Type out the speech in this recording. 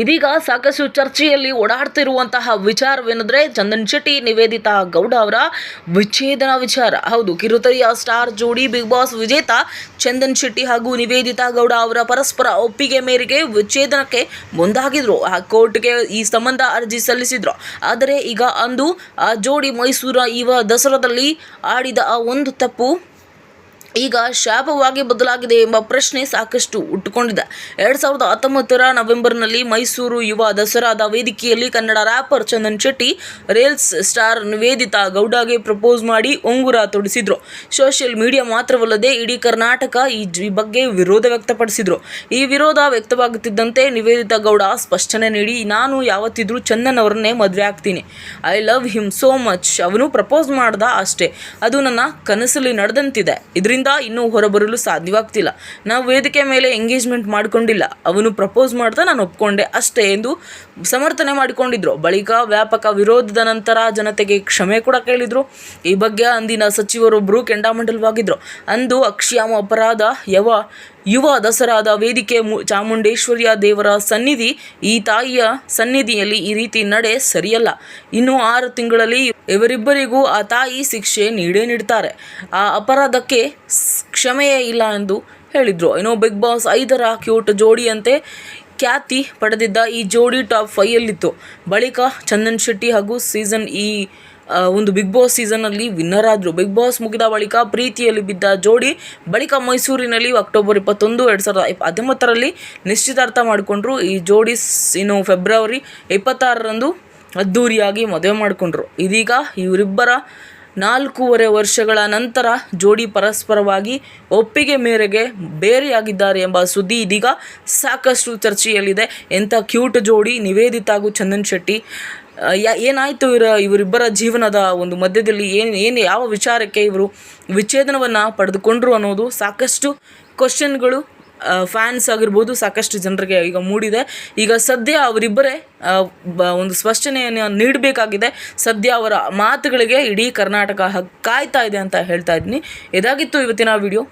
ಇದೀಗ ಸಾಕಷ್ಟು ಚರ್ಚೆಯಲ್ಲಿ ಓಡಾಡ್ತಿರುವಂತಹ ವಿಚಾರವೇನೆಂದ್ರೆ ಚಂದನ್ ಶೆಟ್ಟಿ, ನಿವೇದಿತಾ ಗೌಡ ಅವರ ವಿಚ್ಛೇದನ ವಿಚಾರ. ಹೌದು, ಕಿರುತೆರೆಯ ಸ್ಟಾರ್ ಜೋಡಿ ಬಿಗ್ ಬಾಸ್ ವಿಜೇತ ಚಂದನ್ ಶೆಟ್ಟಿ ಹಾಗೂ ನಿವೇದಿತಾ ಗೌಡ ಅವರ ಪರಸ್ಪರ ಒಪ್ಪಿಗೆ ಮೇರೆಗೆ ವಿಚ್ಛೇದನಕ್ಕೆ ಮುಂದಾಗಿದ್ರು. ಆ ಕೋರ್ಟ್ಗೆ ಈ ಸಂಬಂಧ ಅರ್ಜಿ ಸಲ್ಲಿಸಿದ್ರು. ಆದರೆ ಈಗ ಅಂದು ಆ ಜೋಡಿ ಮೈಸೂರ ಇವ ದಸರಾದಲ್ಲಿ ಆಡಿದ ಆ ಒಂದು ತಪ್ಪು ಈಗ ಶಾಪವಾಗಿ ಬದಲಾಗಿದೆ ಎಂಬ ಪ್ರಶ್ನೆ ಸಾಕಷ್ಟು ಹುಟ್ಟುಕೊಂಡಿದೆ ಎರಡು ಸಾವಿರದ ಹತ್ತೊಂಬತ್ತರ ನವೆಂಬರ್ನಲ್ಲಿ ಮೈಸೂರು ಯುವ ದಸರಾದ ವೇದಿಕೆಯಲ್ಲಿ Kannada rapper Chandan Shetty reels star Niveditha ಗೌಡಗೆ propose ಮಾಡಿ ಉಂಗುರ ತೊಡಿಸಿದ್ರು. ಸೋಷಿಯಲ್ ಮೀಡಿಯಾ ಮಾತ್ರವಲ್ಲದೆ ಇಡೀ ಕರ್ನಾಟಕ ಈ ಬಗ್ಗೆ ವಿರೋಧ ವ್ಯಕ್ತಪಡಿಸಿದ್ರು. ಈ ವಿರೋಧ ವ್ಯಕ್ತವಾಗುತ್ತಿದ್ದಂತೆ ನಿವೇದಿತಾ ಗೌಡ ಸ್ಪಷ್ಟನೆ ನೀಡಿ, ನಾನು ಯಾವತ್ತಿದ್ರೂ ಚಂದನ್ ಅವರನ್ನೇ ಮದುವೆ ಆಗ್ತೀನಿ. I love him so much ಅವನು ಪ್ರಪೋಸ್ ಮಾಡ್ದ ಅಷ್ಟೇ. ಅದು ನನ್ನ ಕನಸಲ್ಲಿ ನಡೆದಂತಿದೆ. ಇದರಿಂದ ಇನ್ನೂ ಹೊರಬರಲು ಸಾಧ್ಯವಾಗ್ತಿಲ್ಲ. ನಾವು ವೇದಿಕೆ ಮೇಲೆ ಎಂಗೇಜ್ಮೆಂಟ್ ಮಾಡಿಕೊಂಡಿಲ್ಲ. ಅವನು ಪ್ರಪೋಸ್ ಮಾಡ್ತಾ ನಾನು ಒಪ್ಕೊಂಡೆ. ಅಷ್ಟೇ ಎಂದು ಸಮರ್ಥನೆ ಮಾಡಿಕೊಂಡಿದ್ರು. ಬಳಿಕ ವ್ಯಾಪಕ ವಿರೋಧದ ನಂತರ ಜನತೆಗೆ ಕ್ಷಮೆ ಕೂಡ ಕೇಳಿದ್ರು. ಈ ಬಗ್ಗೆ ಅಂದಿನ ಸಚಿವರೊಬ್ಬರು ಕೆಂಡಾಮಂಡಲವಾಗಿದ್ದರು ಅಂದು ಅಕ್ಷಯಾಮ ಅಪರಾಧ ಯವ ಯುವ ದಸರಾದ ವೇದಿಕೆ ಚಾಮುಂಡೇಶ್ವರಿಯ ದೇವರ ಸನ್ನಿಧಿ, ಈ ತಾಯಿಯ ಸನ್ನಿಧಿಯಲ್ಲಿ ಈ ರೀತಿ ನಡೆ ಸರಿಯಲ್ಲ. ಇನ್ನು ಆರು ತಿಂಗಳಲ್ಲಿ ಇವರಿಬ್ಬರಿಗೂ ಆ ತಾಯಿ ಶಿಕ್ಷೆ ನೀಡೇ ನೀಡ್ತಾರೆ. ಆ ಅಪರಾಧಕ್ಕೆ ಕ್ಷಮೆಯೇ ಇಲ್ಲ ಎಂದು ಹೇಳಿದರು. ಇನ್ನು ಬಿಗ್ ಬಾಸ್ ಐದರ ಕ್ಯೂಟ್ ಜೋಡಿಯಂತೆ ಖ್ಯಾತಿ ಪಡೆದಿದ್ದ ಈ ಜೋಡಿ ಟಾಪ್ ಫೈಯಲ್ಲಿತ್ತು ಬಳಿಕ ಚಂದನ್ ಶೆಟ್ಟಿ ಹಾಗೂ ಸೀಸನ್ ಈ ಒಂದು ಬಿಗ್ ಬಾಸ್ ಸೀಸನ್ನಲ್ಲಿ ವಿನ್ನರ್ ಆದರು. ಬಿಗ್ ಬಾಸ್ ಮುಗಿದ ಬಳಿಕ ಪ್ರೀತಿಯಲ್ಲಿ ಬಿದ್ದ ಜೋಡಿ ಬಳಿಕ ಮೈಸೂರಿನಲ್ಲಿ ಅಕ್ಟೋಬರ್ ಇಪ್ಪತ್ತೊಂದು, ಎರಡು ಸಾವಿರದ ಹದಿಮೂರರಲ್ಲಿ ನಿಶ್ಚಿತಾರ್ಥ ಮಾಡಿಕೊಂಡ್ರು. ಈ ಜೋಡಿ ಇನ್ನು ಫೆಬ್ರವರಿ ಇಪ್ಪತ್ತಾರರಂದು ಅದ್ಧೂರಿಯಾಗಿ ಮದುವೆ ಮಾಡಿಕೊಂಡ್ರು. ಇದೀಗ ಇವರಿಬ್ಬರ ನಾಲ್ಕೂವರೆ ವರ್ಷಗಳ ನಂತರ ಜೋಡಿ ಪರಸ್ಪರವಾಗಿ ಒಪ್ಪಿಗೆ ಮೇರೆಗೆ ಬೇರೆಯಾಗಿದ್ದಾರೆ ಎಂಬ ಸುದ್ದಿ ಇದೀಗ ಸಾಕಷ್ಟು ಚರ್ಚೆಯಲ್ಲಿದೆ. ಎಂಥ ಕ್ಯೂಟ್ ಜೋಡಿ ನಿವೇದಿತಾಗೂ ಚಂದನ್ ಶೆಟ್ಟಿ. ಯಾ, ಏನಾಯಿತು ಇವರ, ಇವರಿಬ್ಬರ ಜೀವನದ ಒಂದು ಮಧ್ಯದಲ್ಲಿ ಏನು ಏನು, ಯಾವ ವಿಚಾರಕ್ಕೆ ಇವರು ವಿಚ್ಛೇದನವನ್ನು ಪಡೆದುಕೊಂಡ್ರು ಅನ್ನೋದು ಸಾಕಷ್ಟು ಕ್ವಶನ್ಗಳು ಫ್ಯಾನ್ಸ್ ಆಗಿರ್ಬೋದು ಸಾಕಷ್ಟು ಜನರಿಗೆ ಈಗ ಮೂಡಿದೆ. ಈಗ ಸದ್ಯ ಅವರಿಬ್ಬರೇ ಒಂದು ಸ್ಪಷ್ಟನೆಯನ್ನು ನೀಡಬೇಕಾಗಿದೆ. ಸದ್ಯ ಅವರ ಮಾತುಗಳಿಗೆ ಇಡೀ ಕರ್ನಾಟಕ ಕಾಯ್ತಾ ಇದೆ ಅಂತ ಹೇಳ್ತಾ ಇದ್ದೀನಿ. ಇದಾಗಿತ್ತು ಇವತ್ತಿನ ವಿಡಿಯೋ